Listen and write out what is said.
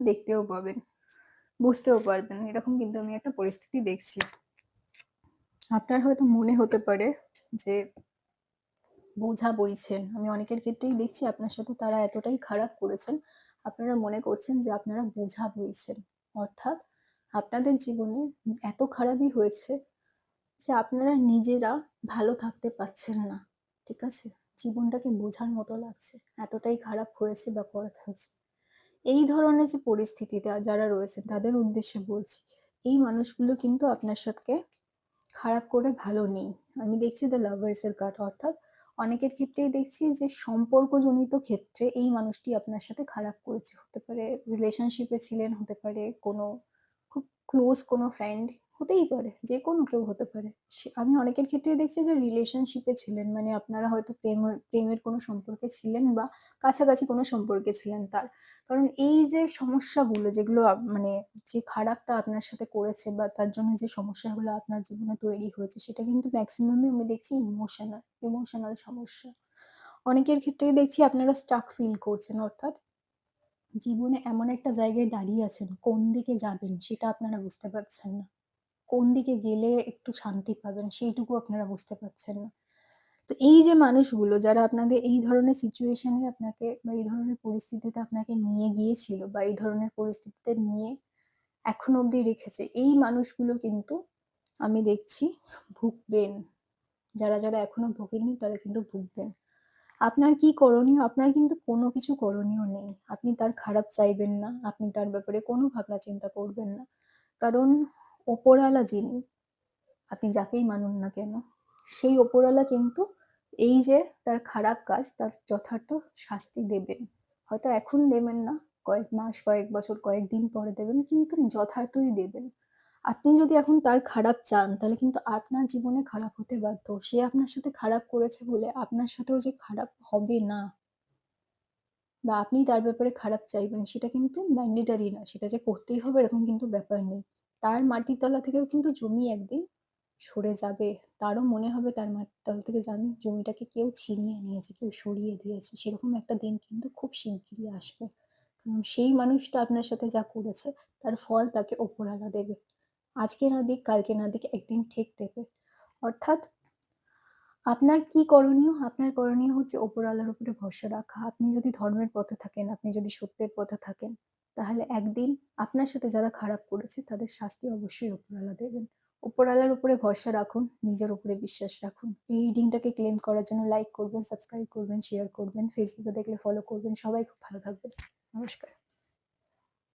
দেখতেও পাবেন। বুঝতেও পারবেন। এরকম কিন্তু আমি একটা পরিস্থিতি দেখছি। আপনার হয়তো মনে হতে পারে যে বোঝা বইছেন। আমি অনেকের ক্ষেত্রেই দেখছি আপনার সাথে তারা এতটাই খারাপ করেছেন। আপনারা মনে করছেন যে আপনারা বোঝা বইছেন। অর্থাৎ আপনাদের জীবনে এত খারাপই হয়েছে যে আপনারা নিজেরা ভালো থাকতে পারছেন না। ঠিক আছে? জীবনটাকে বোঝার মতো লাগছে। এতটাই খারাপ হয়েছে বা করা হয়েছে। এই ধরনের যে পরিস্থিতিতে যারা রয়েছেন তাদের উদ্দেশ্যে বলছি, এই মানুষগুলো কিন্তু আপনার সাথে খারাপ করে ভালো নেই। আমি দেখছি দ্য লাভার্সের কাট অর্থাৎ অনেকের ক্ষেত্রেই দেখছি যে সম্পর্কজনিত ক্ষেত্রে এই মানুষটি আপনার সাথে খারাপ করেছে। হতে পারে রিলেশনশিপে ছিলেন, হতে পারে কোনো খুব ক্লোজ কোনো ফ্রেন্ড হতেই পারে, যে কোনো কেউ হতে পারে। আমি অনেকের ক্ষেত্রে দেখছি যে রিলেশনশিপে ছিলেন মানে আপনারা হয়তো প্রেম, প্রেমের কোনো সম্পর্কে ছিলেন বা কাছাকাছি কোনো সম্পর্কে ছিলেন তার। কারণ এই যে সমস্যাগুলো যেগুলো মানে যে খারাপটা আপনার সাথে করেছে বা তার জন্য যে সমস্যাগুলো আপনার জীবনে তৈরি হয়েছে, সেটা কিন্তু ম্যাক্সিমামই আমি দেখছি ইমোশনাল ইমোশনাল সমস্যা। অনেকের ক্ষেত্রেই দেখছি আপনারা স্টাক ফিল করছেন, অর্থাৎ জীবনে এমন একটা জায়গায় দাঁড়িয়ে আছেন, কোন দিকে যাবেন সেটা আপনারা বুঝতে পারছেন না। কোন দিকে গেলে একটু শান্তি পাবেন সেইটুকু আপনারা বুঝতে পারছেন না। তো এই যে মানুষগুলো যারা আপনাদের এই ধরনের সিচুয়েশনে আপনাকে বা এই ধরনের পরিস্থিতিতে আপনাকে নিয়ে গিয়েছিল বা এই ধরনের পরিস্থিতিতে নিয়ে এখন অবধি রেখেছে, এই মানুষগুলো কিন্তু আমি দেখছি ভুগবেন। যারা যারা এখনও ভোগেননি তারা কিন্তু ভুগবেন। আপনার কি করণীয়? আপনার কিন্তু কোনো কিছু করণীয় নেই। আপনি তার খারাপ চাইবেন না। আপনি তার ব্যাপারে কোনো ভাবনা চিন্তা করবেন না। কারণ ওপরওয়ালা যিনি, আপনি যাকেই মানুন না কেন, সেই ওপরওয়ালা কিন্তু এই যে তার খারাপ কাজ, তার যথার্থ শাস্তি দেবেন। হয়তো এখন দেবেন না, কয়েক মাস, কয়েক বছর, কয়েক দিন পরে দেবেন, কিন্তু যথার্থই দেবেন। আপনি যদি এখন তার খারাপ চান, তাহলে কিন্তু আপনার জীবনে খারাপ হতে বাধ্য। সে আপনার সাথে খারাপ করেছে বলে আপনার সাথেও যে খারাপ হবে না। বা আপনি তার ব্যাপারে খারাপ চাইবেন, সেটা কিন্তু ম্যান্ডেটারি না। সেটা যে করতেই হবে এরকম কিন্তু ব্যাপার নেই। তার মাটির তলা থেকেও কিন্তু জমি একদিন সরে যাবে। তারও মনে হবে তার মাটির তলা থেকে জানি জমিটাকে কেউ ছিনিয়ে নিয়েছে, কেউ সরিয়ে দিয়েছে। সেরকম একটা দিন কিন্তু খুব শিগগিরই আসবে। কারণ সেই মানুষটা আপনার সাথে যা করেছে, তার ফল তাকে ওপরালা দেবে। আজকে না দিক, কালকে না দিক, একদিন ঠিক দেবে। অর্থাৎ আপনার কি করণীয়? আপনার করণীয় হচ্ছে ওপরওয়ালার উপরে ভরসা রাখা। আপনি যদি ধর্মের পথে থাকেন, আপনি যদি সত্যের পথে থাকেন, তাহলে একদিন আপনার সাথে যারা খারাপ করেছে, তাদের শাস্তি অবশ্যই ওপরওয়ালা দেবেন। ওপরওয়ালার উপরে ভরসা রাখুন, নিজের উপরে বিশ্বাস রাখুন। এই রিডিংটাকে ক্লেম করার জন্য লাইক করবেন সাবস্ক্রাইব করবেন শেয়ার করবেন ফেসবুকে দেখলে ফলো করবেন। সবাই খুব ভালো থাকবেন। নমস্কার।